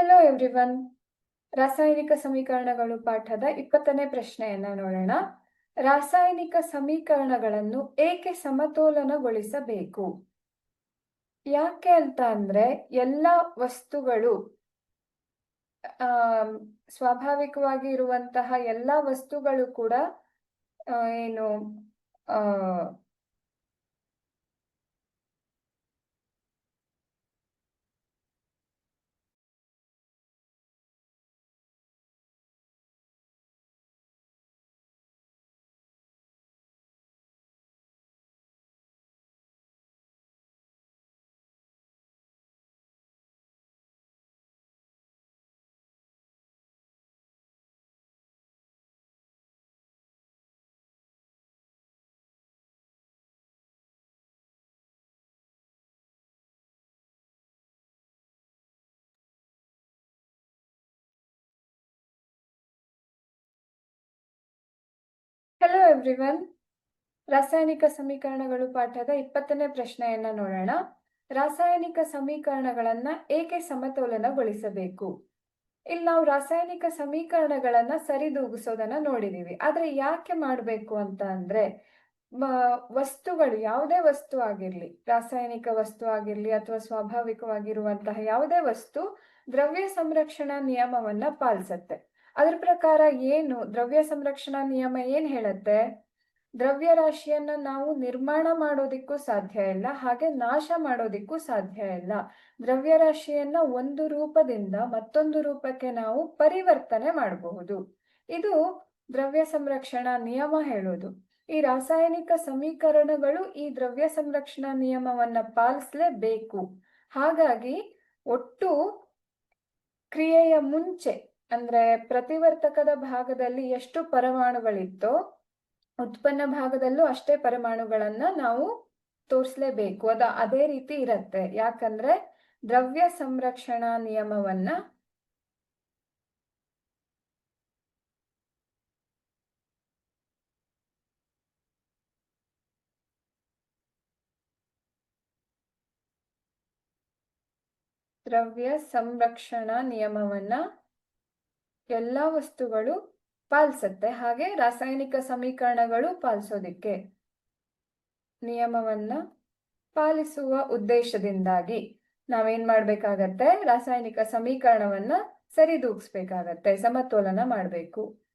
Hello everyone ರಾಸಾಯನಿಕ ಸಮೀಕರಣಗಳು ಪಾಠದ ಇಪ್ಪತ್ತನೇ ಪ್ರಶ್ನೆಯನ್ನ ನೋಡೋಣ. ರಾಸಾಯನಿಕ ಸಮೀಕರಣಗಳನ್ನು ಏಕೆ ಸಮತೋಲನಗೊಳಿಸಬೇಕು? ಯಾಕೆ ಅಂತ ಅಂದ್ರೆ ಎಲ್ಲ ವಸ್ತುಗಳು, ಆ, ಸ್ವಾಭಾವಿಕವಾಗಿ ಇರುವಂತಹ ಎಲ್ಲ ವಸ್ತುಗಳು ಕೂಡ ಏನು ಹೆಲೋ ಎವ್ರಿವನ್ ರಾಸಾಯನಿಕ ಸಮೀಕರಣಗಳು ಪಾಠದ ಇಪ್ಪತ್ತನೇ ಪ್ರಶ್ನೆಯನ್ನ ನೋಡೋಣ. ರಾಸಾಯನಿಕ ಸಮೀಕರಣಗಳನ್ನ ಏಕೆ ಸಮತೋಲನಗೊಳಿಸಬೇಕು? ಇಲ್ಲಿ ನಾವು ರಾಸಾಯನಿಕ ಸಮೀಕರಣಗಳನ್ನ ಸರಿದೂಗಿಸೋದನ್ನ ನೋಡಿದೀವಿ. ಆದ್ರೆ ಯಾಕೆ ಮಾಡಬೇಕು ಅಂತ ಅಂದ್ರೆ ವಸ್ತುಗಳು ಯಾವುದೇ ವಸ್ತು ಆಗಿರ್ಲಿ, ರಾಸಾಯನಿಕ ವಸ್ತು ಆಗಿರ್ಲಿ ಅಥವಾ ಸ್ವಾಭಾವಿಕವಾಗಿರುವಂತಹ ಯಾವುದೇ ವಸ್ತು, ದ್ರವ್ಯ ಸಂರಕ್ಷಣಾ ನಿಯಮವನ್ನ ಪಾಲಿಸತ್ತೆ. ಅದ್ರ ಪ್ರಕಾರ ಏನು ದ್ರವ್ಯ ಸಂರಕ್ಷಣಾ ನಿಯಮ ಏನ್ ಹೇಳುತ್ತೆ? ದ್ರವ್ಯ ರಾಶಿಯನ್ನ ನಾವು ನಿರ್ಮಾಣ ಮಾಡೋದಿಕ್ಕೂ ಸಾಧ್ಯ ಇಲ್ಲ, ಹಾಗೆ ನಾಶ ಮಾಡೋದಿಕ್ಕೂ ಸಾಧ್ಯ ಇಲ್ಲ. ದ್ರವ್ಯ ರಾಶಿಯನ್ನ ಒಂದು ರೂಪದಿಂದ ಮತ್ತೊಂದು ರೂಪಕ್ಕೆ ನಾವು ಪರಿವರ್ತನೆ ಮಾಡಬಹುದು. ಇದು ದ್ರವ್ಯ ಸಂರಕ್ಷಣಾ ನಿಯಮ ಹೇಳೋದು. ಈ ರಾಸಾಯನಿಕ ಸಮೀಕರಣಗಳು ಈ ದ್ರವ್ಯ ಸಂರಕ್ಷಣಾ ನಿಯಮವನ್ನ ಪಾಲಿಸಲೇಬೇಕು. ಹಾಗಾಗಿ ಒಟ್ಟು ಕ್ರಿಯೆಯ ಮುಂಚೆ ಅಂದ್ರೆ ಪ್ರತಿವರ್ತಕದ ಭಾಗದಲ್ಲಿ ಎಷ್ಟು ಪರಮಾಣುಗಳಿತ್ತೋ ಉತ್ಪನ್ನ ಭಾಗದಲ್ಲೂ ಅಷ್ಟೇ ಪರಮಾಣುಗಳನ್ನ ನಾವು ತೋರಿಸ್ಲೇಬೇಕು. ಅದ ಅದೇ ರೀತಿ ಇರತ್ತೆ. ಯಾಕಂದ್ರೆ ದ್ರವ್ಯ ಸಂರಕ್ಷಣಾ ನಿಯಮವನ್ನ ದ್ರವ್ಯ ಸಂರಕ್ಷಣಾ ನಿಯಮವನ್ನ ಎಲ್ಲಾ ವಸ್ತುಗಳು ಪಾಲಿಸುತ್ತೆ. ಹಾಗೆ ರಾಸಾಯನಿಕ ಸಮೀಕರಣಗಳು ಪಾಲಿಸೋದಿಕ್ಕೆ ನಿಯಮವನ್ನ ಪಾಲಿಸುವ ಉದ್ದೇಶದಿಂದಾಗಿ ನಾವೇನ್ ಮಾಡ್ಬೇಕಾಗತ್ತೆ? ರಾಸಾಯನಿಕ ಸಮೀಕರಣವನ್ನ ಸರಿದೂಗಿಸ್ಬೇಕಾಗತ್ತೆ, ಸಮತೋಲನ ಮಾಡಬೇಕು.